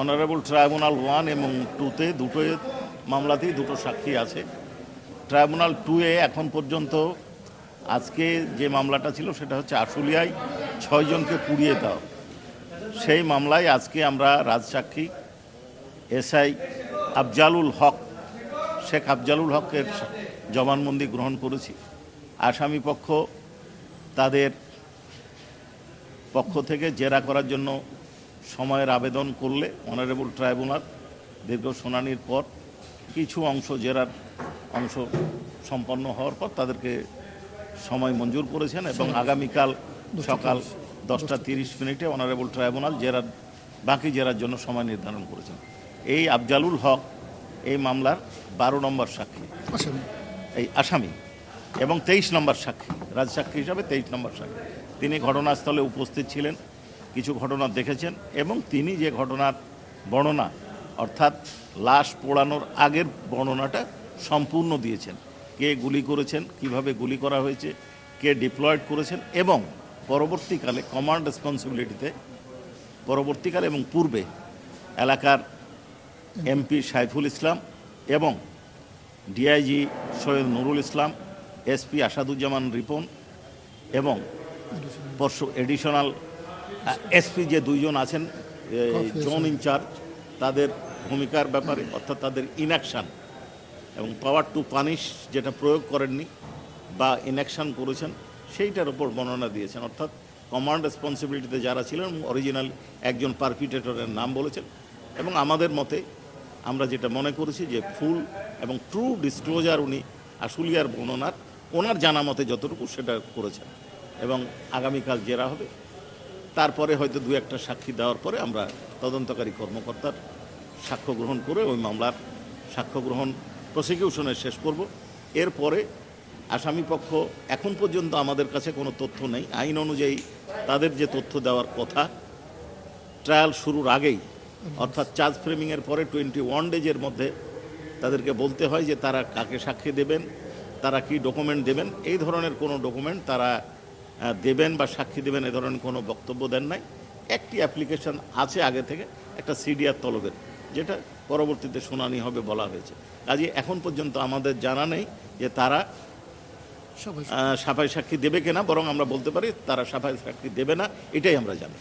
Honourable tribunal one এবং টুতে দুটো মামলাতেই দুটো সাক্ষী আছে। ট্রাইব্যুনাল টুয়ে এখন পর্যন্ত আজকে যে মামলাটা ছিল সেটা হচ্ছে আশুলিয়ায় ছয়জনকে পুড়িয়ে দেওয়া। সেই মামলায় আজকে আমরা রাজসাক্ষী এসআই আফজালুল হক, শেখ আফজালুল হকের জবানবন্দি গ্রহণ করেছি। আসামি পক্ষ তাদের পক্ষ থেকে জেরা করার জন্য সময়ের আবেদন করলে অনারেবল ট্রাইব্যুনাল দীর্ঘ শুনানির পর কিছু অংশ জেরার অংশ সম্পন্ন হওয়ার পর তাদেরকে সময় মঞ্জুর করেছেন এবং আগামীকাল সকাল দশটা তিরিশ মিনিটে অনারেবল ট্রাইব্যুনাল জেরার বাকি জেরার জন্য সময় নির্ধারণ করেছেন। এই আফজালুল হক এই মামলার বারো নম্বর সাক্ষী। এই আসামি। এবং তেইশ নম্বর সাক্ষী রাজসাক্ষী হিসাবে তেইশ নম্বর সাক্ষী। তিনি ঘটনাস্থলে উপস্থিত ছিলেন। কিছু ঘটনা দেখেছেন এবং তিনি যে ঘটনার বর্ণনা, অর্থাৎ লাশ পোড়ানোর আগের বর্ণনাটা সম্পূর্ণ দিয়েছেন। কে গুলি করেছেন, কীভাবে গুলি করা হয়েছে, কে ডিপ্লয়েড করেছেন এবং পরবর্তীকালে কমান্ড রেসপন্সিবিলিটিতে পরবর্তীকালে এবং পূর্বে এলাকার এমপি সাইফুল ইসলাম এবং ডিআইজি সৈয়দ নুরুল ইসলাম, এসপি আসাদুজ্জামান রিপন এবং পরশু এডিশনাল এসপি যে দুইজন আছেন জোন ইনচার্জ তাদের ভূমিকার ব্যাপারে অর্থাৎ তাদের ইনঅ্যাকশান এবং পাওয়ার টু পানিশ যেটা প্রয়োগ করেননি বা ইনঅ্যাকশান করেছেন সেইটার ওপর বর্ণনা দিয়েছেন। অর্থাৎ কমান্ড রেসপন্সিবিলিটিতে যারা ছিলেন অরিজিনাল একজন পারপিটেটরের নাম বলেছেন। এবং আমাদের মতে আমরা যেটা মনে করেছি যে ফুল এবং ট্রু ডিসক্লোজার উনি আশুলিয়ার বর্ণনার ওনার জানা মতে যতটুকু সেটা করেছেন। এবং আগামীকাল জেরা হবে। তারপরে হয়তো দু একটা সাক্ষী দেওয়ার পরে আমরা তদন্তকারী কর্মকর্তার সাক্ষ্য গ্রহণ করে ওই মামলার সাক্ষ্য গ্রহণ প্রসিকিউশনের শেষ করব। এরপরে আসামি পক্ষ এখন পর্যন্ত আমাদের কাছে কোনো তথ্য নেই। আইন অনুযায়ী তাদের যে তথ্য দেওয়ার কথা ট্রায়াল শুরুর আগেই, অর্থাৎ চার্জ ফ্রেমিংয়ের পরে টোয়েন্টি ওয়ান ডেজের মধ্যে তাদেরকে বলতে হয় যে তারা কাকে সাক্ষী দেবেন, তারা কি ডকুমেন্ট দেবেন, এই ধরনের কোনো ডকুমেন্ট তারা দেবেন বা সাক্ষী দেবেন এ ধরনের কোনো বক্তব্য দেন নাই। একটি অ্যাপ্লিকেশন আছে আগে থেকে একটা সিডিআর তলবের যেটা পরবর্তীতে শুনানি হবে বলা হয়েছে। কাজে এখন পর্যন্ত আমাদের জানা নেই যে তারা সাফাই সাক্ষী দেবে কিনা বরং আমরা বলতে পারি তারা সাফাই সাক্ষী দেবে না এটাই আমরা জানি।